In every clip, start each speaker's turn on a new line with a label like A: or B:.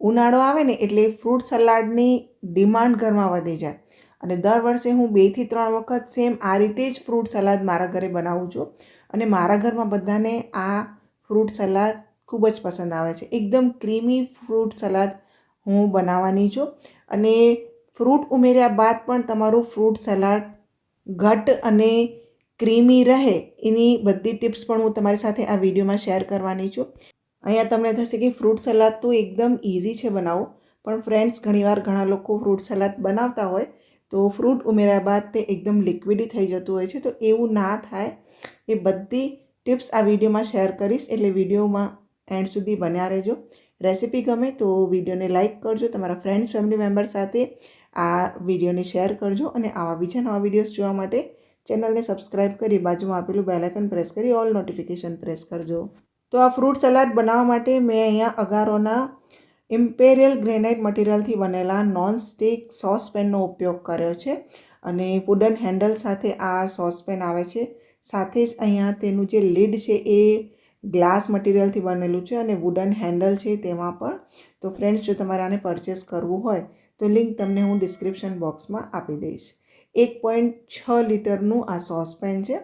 A: ઉનાળો આવે ને એટલે ફ્રૂટ સલાડની ડિમાન્ડ ઘરમાં વધી જાય. અને દર વર્ષે હું બેથી ત્રણ વખત સેમ આ રીતે જ ફ્રૂટ સલાદ મારા ઘરે બનાવું છું. અને મારા ઘરમાં બધાને આ ફ્રૂટ સલાદ ખૂબ જ પસંદ આવે છે. એકદમ ક્રીમી ફ્રૂટ સલાદ હું બનાવવાની છું. અને ફ્રૂટ ઉમેર્યા બાદ પણ તમારું ફ્રૂટ સલાડ ઘટ અને ક્રીમી રહે એની બધી ટિપ્સ પણ હું તમારી સાથે આ વિડીયોમાં શેર કરવાની છું. અહીંયા તમને થશે કે ફ્રૂટ સલાદ તો એકદમ ઇઝી છે બનાવવું. પણ ફ્રેન્ડ્સ ઘણીવાર ઘણા લોકો ફ્રૂટ સલાદ બનાવતા હોય તો ફ્રૂટ ઉમેર્યા બાદ તે એકદમ લિક્વિડી થઈ જતું હોય છે. તો એવું ના થાય. એ બધી ટિપ્સ આ વિડીયોમાં શેર કરીશ. એટલે વિડીયોમાં એન્ડ સુધી બન્યા રહેજો. રેસિપી ગમે તો વિડીયોને લાઇક કરજો. તમારા ફ્રેન્ડ્સ ફેમિલી મેમ્બર સાથે આ વિડીયોને શેર કરજો. અને આવા બીજા નવા વિડીયોઝ જોવા માટે ચેનલને સબસ્ક્રાઇબ કરી બાજુમાં આપેલું બેલાઇકન પ્રેસ કરી ઓલ નોટિફિકેશન પ્રેસ કરજો. તો આ ફ્રૂટ સલાડ બનાવવા માટે મેં અહીંયા અગારોના ઇમ્પેરિયલ ગ્રેનાઇટ મટીરિયલથી બનેલા નોન સ્ટિક સોસપેનનો ઉપયોગ કર્યો છે અને વુડન હેન્ડલ સાથે આ સોસપેન આવે છે. સાથે જ અહીંયા તેનું જે લીડ છે એ ગ્લાસ મટીરિયલથી બનેલું છે અને વુડન હેન્ડલ છે તેમાં પણ. તો ફ્રેન્ડ્સ જો તમારે આને પરચેસ કરવું હોય તો લિંક તમને હું ડિસ્ક્રિપ્શન બોક્સમાં આપી દઈશ. એક પોઈન્ટ છ લીટરનું આ સોસપેન છે.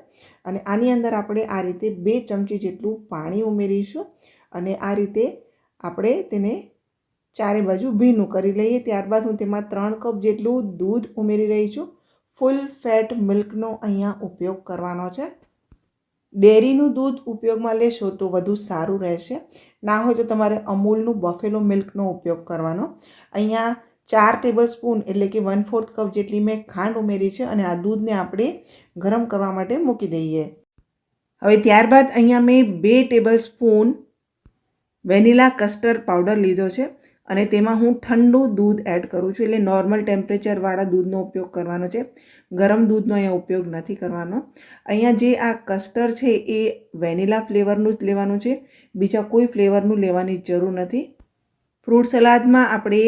A: અને આની અંદર આપણે આ રીતે બે ચમચી જેટલું પાણી ઉમેરીશું અને આ રીતે આપણે તેને ચારે બાજુ ભીનું કરી લઈએ. ત્યારબાદ હું તેમાં ત્રણ કપ જેટલું દૂધ ઉમેરી રહી છું. ફૂલ ફેટ મિલ્કનો અહીંયા ઉપયોગ કરવાનો છે. ડેરીનું દૂધ ઉપયોગમાં લેશો તો વધુ સારું રહેશે. ના હોય તો તમારે અમૂલનું બફેલો મિલ્કનો ઉપયોગ કરવાનો. અહીંયા ચાર ટેબલ સ્પૂન એટલે કે વન ફોર્થ કપ જેટલી મેં ખાંડ ઉમેરી છે અને આ દૂધને આપણે ગરમ કરવા માટે મૂકી દઈએ. હવે ત્યારબાદ અહીંયા મેં બે tablespoon vanilla custard powder લીધો છે અને તેમાં હું ઠંડુ દૂધ એડ કરું છું એટલે નોર્મલ ટેમ્પરેચરવાળા દૂધનો ઉપયોગ કરવાનો છે. ગરમ દૂધનો અહીંયા ઉપયોગ નથી કરવાનો. અહીંયા જે આ કસ્ટર છે એ વેનીલા ફ્લેવરનું જ લેવાનું છે. બીજા કોઈ ફ્લેવરનું લેવાની જરૂર નથી. ફ્રૂટ સલાદમાં આપણે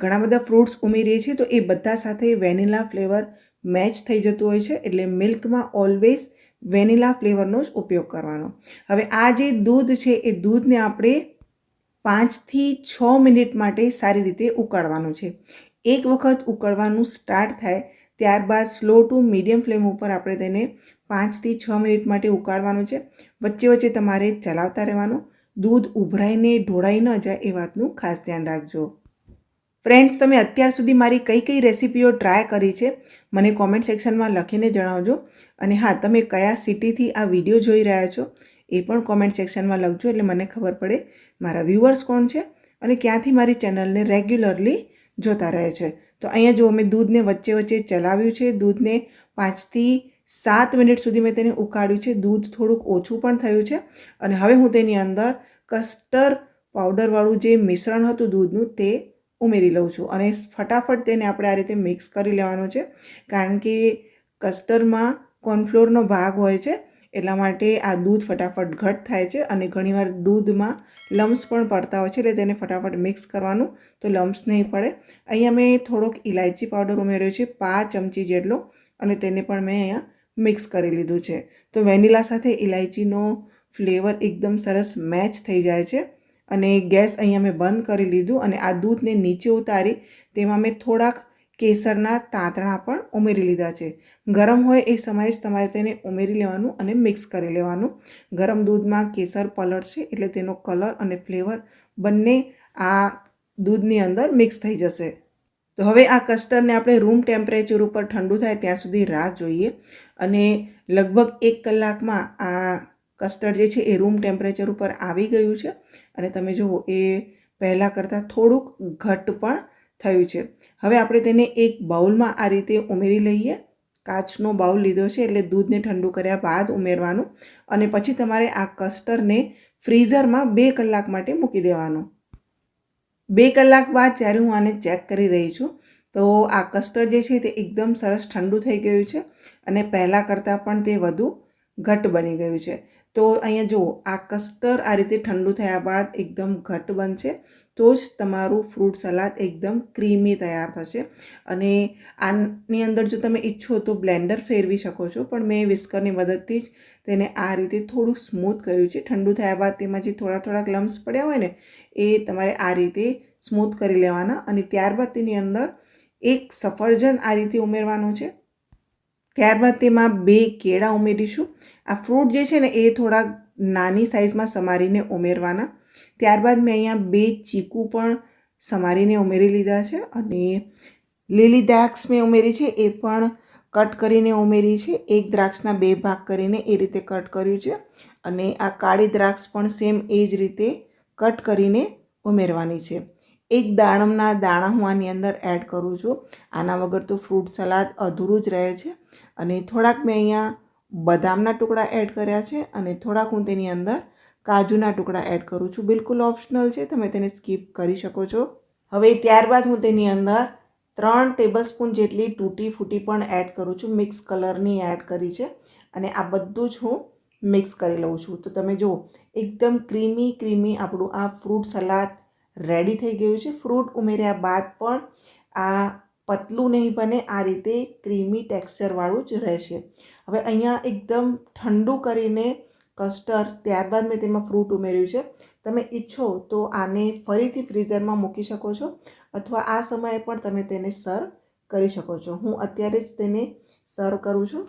A: ઘણા બધા ફ્રૂટ્સ ઉમેરીએ છીએ તો એ બધા સાથે વેનિલા ફ્લેવર મેચ થઈ જતું હોય છે, એટલે મિલ્કમાં ઓલવેઝ વેનિલા ફ્લેવરનો જ ઉપયોગ કરવાનો. હવે આ જે દૂધ છે, એ દૂધને આપણે પાંચથી છ મિનિટ માટે સારી રીતે ઉકાળવાનું છે. એક વખત ઉકળવાનું સ્ટાર્ટ થાય, ત્યારબાદ સ્લો ટુ મીડિયમ ફ્લેમ ઉપર આપણે તેને પાંચથી છ મિનિટ માટે ઉકાળવાનું છે. વચ્ચે વચ્ચે તમારે ચલાવતા રહેવાનું. દૂધ ઉભરાઈને ઢોળાઈ ન જાય એ વાતનું ખાસ ધ્યાન રાખજો. ફ્રેન્ડ્સ તમે અત્યાર સુધી મારી કઈ કઈ રેસિપીઓ ટ્રાય કરી છે, મને કોમેન્ટ સેક્શનમાં લખીને જણાવજો. અને હા, તમે કયા સિટીથી આ વીડિયો જોઈ રહ્યા છો, એ પણ કોમેન્ટ સેક્શનમાં લખજો, એટલે મને ખબર પડે મારા વ્યૂવર્સ કોણ છે અને ક્યાંથી મારી ચેનલને રેગ્યુલરલી જોતા રહે છે. તો અહીંયા જો મેં દૂધને વચ્ચે વચ્ચે ચલાવ્યું છે, દૂધને પાંચથી સાત મિનિટ સુધી મેં તેને ઉકાળ્યું છે, દૂધ થોડુંક ઓછું પણ થયું છે. અને હવે હું તેની અંદર કસ્ટર પાવડરવાળું જે મિશ્રણ હતું દૂધનું, તે ઉમેરી લઉં છું. અને ફટાફટ તેને આપણે આ રીતે મિક્સ કરી લેવાનું છે. કારણ કે કસ્ટરમાં કોર્નફ્લોરનો ભાગ હોય છે, એટલા માટે આ દૂધ ફટાફટ ઘટ થાય છે અને ઘણીવાર દૂધમાં લમ્સ પણ પડતા હોય છે, એટલે તેને ફટાફટ મિક્સ કરવાનું. તો લમ્સ નહીં પડે. અહીંયા મેં થોડોક ઇલાયચી પાવડર ઉમેર્યો છે, પાંચ ચમચી જેટલો, અને તેને પણ મેં અહીંયા મિક્સ કરી લીધું છે. તો વેનીલા સાથે ઇલાયચીનો ફ્લેવર એકદમ સરસ મેચ થઈ જાય છે. અને ગેસ અહીંયા મેં બંધ કરી લીધું અને આ દૂધને નીચે ઉતારી તેમાં મેં થોડાક કેસરના તાંતણા પણ ઉમેરી લીધા છે. ગરમ હોય એ સમયે જ તમારે તેને ઉમેરી લેવાનું અને મિક્સ કરી લેવાનું. ગરમ દૂધમાં કેસર પલળશે એટલે તેનો કલર અને ફ્લેવર બંને આ દૂધની અંદર મિક્સ થઈ જશે. તો હવે આ કસ્ટર્ડને આપણે રૂમ ટેમ્પરેચર ઉપર ઠંડુ થાય ત્યાં સુધી રાહ જોઈએ અને લગભગ એક કલાકમાં આ કસ્ટર્ડ જે છે એ રૂમ ટેમ્પરેચર ઉપર આવી ગયું છે. અને તમે જુઓ, એ પહેલાં કરતાં થોડુંક ઘટ પણ થયું છે. હવે આપણે તેને એક બાઉલમાં આ રીતે ઉમેરી લઈએ. કાચનો બાઉલ લીધો છે એટલે દૂધને ઠંડુ કર્યા બાદ ઉમેરવાનું અને પછી તમારે આ કસ્ટરને ફ્રીઝરમાં બે કલાક માટે મૂકી દેવાનું. બે કલાક બાદ જ્યારે હું આને ચેક કરી રહી છું, તો આ કસ્ટર્ડ જે છે તે એકદમ સરસ ઠંડુ થઈ ગયું છે અને પહેલાં કરતાં પણ તે વધુ ઘટ બની ગયું છે. તો અહીંયા જુઓ, આ કસ્ટર આ રીતે ઠંડુ થયા બાદ એકદમ ઘટ બનશે. તો જ તમારું ફ્રૂટ સલાદ એકદમ ક્રીમી તૈયાર થશે. અને આની અંદર જો તમે ઈચ્છો તો બ્લેન્ડર ફેરવી શકો છો, પણ મેં વિસ્કરની મદદથી જ તેને આ રીતે થોડું સ્મૂથ કર્યું છે. ઠંડુ થયા બાદ તેમાં જે થોડા થોડાક લમ્સ પડ્યા હોય ને, એ તમારે આ રીતે સ્મૂથ કરી લેવાના. અને ત્યારબાદ તેની અંદર એક સફરજન આ રીતે ઉમેરવાનું છે. ત્યારબાદ તેમાં બે કેળા ઉમેરીશું. આ ફ્રૂટ જે છે ને, એ થોડાક નાની સાઇઝમાં સમારીને ઉમેરવાના. ત્યારબાદ મેં અહીંયા બે ચીકુ પણ સમારીને ઉમેરી લીધા છે અને લીલી દ્રાક્ષ મેં ઉમેરી છે, એ પણ કટ કરીને ઉમેરી છે. એક દ્રાક્ષના બે ભાગ કરીને એ રીતે કટ કર્યું છે અને આ કાળી દ્રાક્ષ પણ સેમ એ જ રીતે કટ કરીને ઉમેરવાની છે. એક દાડમના દાણા હું આની અંદર એડ કરું છું. આના વગર તો ફ્રૂટ સલાદ અધૂરું જ રહે છે. અને થોડાક મેં અહીંયા બદામના ટુકડા એડ કર્યા છે અને થોડાક હું તેની અંદર કાજુના ટુકડા એડ કરું છું. બિલકુલ ઓપ્શનલ છે. તમે તેને સ્કીપ કરી શકો છો. હવે ત્યારબાદ હું તેની અંદર ત્રણ ટેબલ સ્પૂન જેટલી તૂટી ફૂટી પણ એડ કરું છું. મિક્સ કલરની એડ કરી છે. અને આ બધું જ હું મિક્સ કરી લઉં છું. તો તમે જુઓ, એકદમ ક્રીમી ક્રીમી આપણું આ ફ્રૂટ સલાદ રેડી થઈ ગયું છે. ફ્રૂટ ઉમેર્યા બાદ પણ આ પતલું નહીં બને, આ રીતે ક્રીમી ટેક્સચરવાળું જ રહેશે. હવે અહીંયા એકદમ ઠંડુ કરીને કસ્ટર્ડ ત્યારબાદ મેં તેમાં ફ્રૂટ ઉમેર્યું છે. તમે ઈચ્છો તો આને ફરીથી ફ્રીઝરમાં મૂકી શકો છો અથવા આ સમયે પણ તમે તેને સર્વ કરી શકો છો. હું અત્યારે જ તેને સર્વ કરું છું.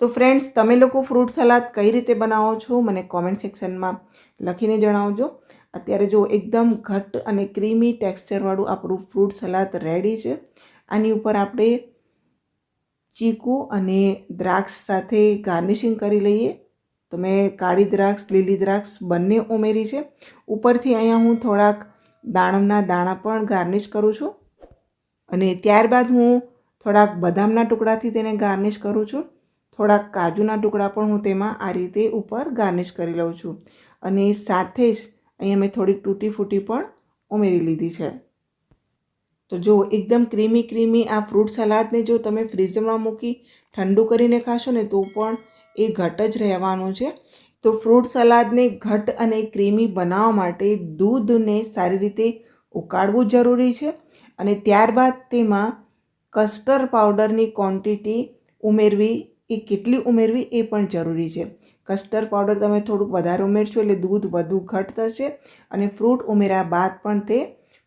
A: તો ફ્રેન્ડ્સ તમે લોકો ફ્રૂટ સલાદ કઈ રીતે બનાવો છો? મને કોમેન્ટ સેક્શનમાં લખીને જણાવજો. અત્યારે જો એકદમ ઘટ્ટ અને ક્રીમી ટેક્સચરવાળું આપણું ફ્રૂટ સલાદ રેડી છે. આની ઉપર આપણે ચીકુ અને દ્રાક્ષ સાથે ગાર્નિશિંગ કરી લઈએ. તો મેં કાળી દ્રાક્ષ, લીલી દ્રાક્ષ બંને ઉમેરી છે. ઉપરથી અહીંયા હું થોડાક દાણમના દાણા પણ ગાર્નિશ કરું છું. અને ત્યારબાદ હું થોડાક બદામના ટુકડાથી તેને ગાર્નિશ કરું છું. થોડાક કાજુના ટુકડા પણ હું તેમાં આ રીતે ઉપર ગાર્નિશ કરી લઉં છું. અને સાથે જ અહીંયા મેં થોડીક તૂટી ફૂટી પણ ઉમેરી લીધી છે. તો જો એકદમ ક્રીમી ક્રીમી આ ફ્રૂટ સલાદને જો તમે ફ્રીઝરમાં મૂકી ઠંડુ કરીને ખાશો ને તો પણ એ ઘટ જ રહેવાનું છે. તો ફ્રૂટ સલાદને ઘટ અને ક્રીમી બનાવવા માટે દૂધને સારી રીતે ઉકાળવું જરૂરી છે અને ત્યારબાદ તેમાં કસ્ટર્ડ પાવડરની ક્વોન્ટિટી ઉમેરવી એ કેટલી ઉમેરવી એ પણ જરૂરી છે. કસ્ટર્ડ પાવડર તમે થોડુંક વધારે ઉમેરશો એટલે દૂધ વધુ ઘટ થશે અને ફ્રૂટ ઉમેર્યા બાદ પણ તે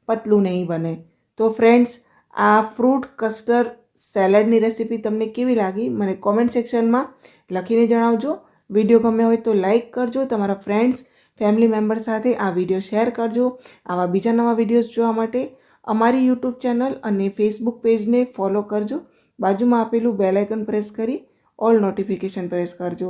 A: પતલું નહીં બને. તો ફ્રેન્ડ્સ આ ફ્રૂટ કસ્ટર્ડ સેલડની રેસીપી તમને કેવી લાગી મને કોમેન્ટ સેક્શનમાં લખીને જણાવજો. વીડિયો ગમે હોય તો લાઈક કરજો, તમારા ફ્રેન્ડ્સ ફેમિલી મેમ્બર સાથે આ વીડિયો શેર કરજો. આવા બીજા નવા વિડીયોઝ જોવા માટે અમારી યુટ્યુબ ચેનલ અને ફેસબુક પેજને ફોલો કરજો. બાજુમાં આપેલું બેલ પ્રેસ કરી ઓલ નોટિફિકેશન પ્રેસ કરજો.